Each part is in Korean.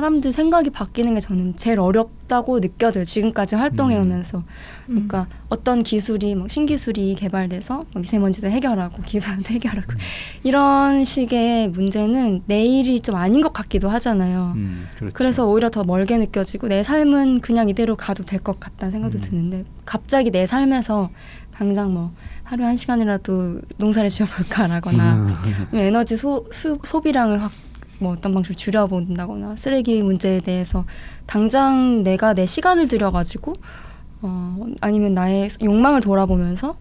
사람들 생각이 바뀌는 게 저는 제일 어렵다고 느껴져요. 지금까지 활동해 음. 오면서. 그러니까 어떤 기술이 뭐 신기술이 개발돼서 뭐 미세먼지도 해결하고 기후도 해결하고 이런 식의 문제는 내일이 좀 아닌 것 같기도 하잖아요. 음, 그렇죠. 그래서 오히려 더 멀게 느껴지고 내 삶은 그냥 이대로 가도 될 것 같다는 생각도 음. 드는데 갑자기 내 삶에서 당장 뭐 하루에 한 시간이라도 농사를 지어볼까라거나 음. 에너지 소, 수, 소비량을 확 뭐 어떤 방식으로 줄여본다거나 쓰레기 문제에 대해서 당장 내가 내 시간을 들여가지고 어, 아니면 나의 욕망을 돌아보면서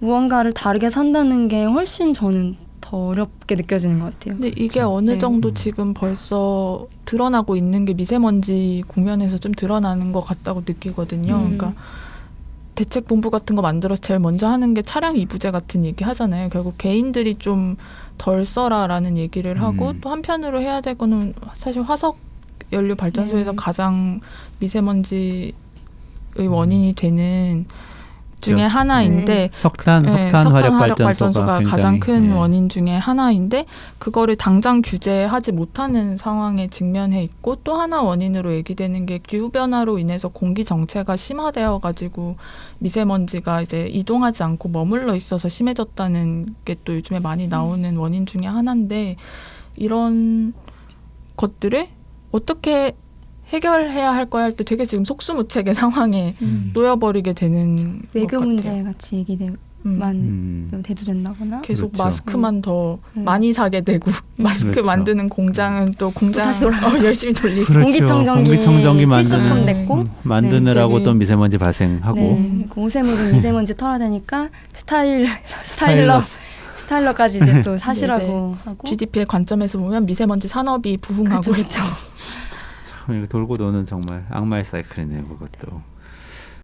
무언가를 다르게 산다는 게 훨씬 저는 더 어렵게 느껴지는 것 같아요. 근데 이게 어느 네. 정도 음. 지금 벌써 드러나고 있는 게 미세먼지 국면에서 좀 드러나는 것 같다고 느끼거든요. 음. 그러니까 대책 본부 같은 거 만들어서 제일 먼저 하는 게 차량 이부제 같은 얘기 하잖아요. 결국 개인들이 좀 덜 써라라는 얘기를 하고 음. 또 한편으로 해야 될 거는 사실 화석 연료 발전소에서 네. 가장 미세먼지의 원인이 되는 중에. 하나인데 석탄, 네, 석탄, 화력 발전소가, 가장 큰 네. 원인 중에 하나인데 그거를 당장 규제하지 못하는 상황에 직면해 있고 또 하나 원인으로 얘기되는 게 기후 변화로 인해서 공기 정체가 심화되어 가지고 미세먼지가 이제 이동하지 않고 머물러 있어서 심해졌다는 게 또 요즘에 많이 나오는 원인 중에 하나인데 이런 것들을 어떻게 해결해야 할 거야 할 때 되게 지금 속수무책의 상황에 음. 놓여버리게 되는 외교 것 문제 같아요. 같이 얘기만 음. 음. 대두된다거나 계속 그렇죠. 마스크만 더 네. 많이 사게 되고 마스크 그렇죠. 만드는 공장은 또 공장 다시. 어, 열심히 돌리고 그렇죠. 공기청정기 공기청정기 필수품 만드는 됐고 음, 만드느라고 네, 또 미세먼지 발생하고 네, 그 옷에 묻은 미세먼지 털어내니까 스타일 스타일러 스타일러 스타일러까지 이제 또 사시라고 하고 GDP의 관점에서 보면 미세먼지 산업이 부흥하고 그쵸, 그쵸. 돌고 도는 정말 악마의 사이클이네요 그것도.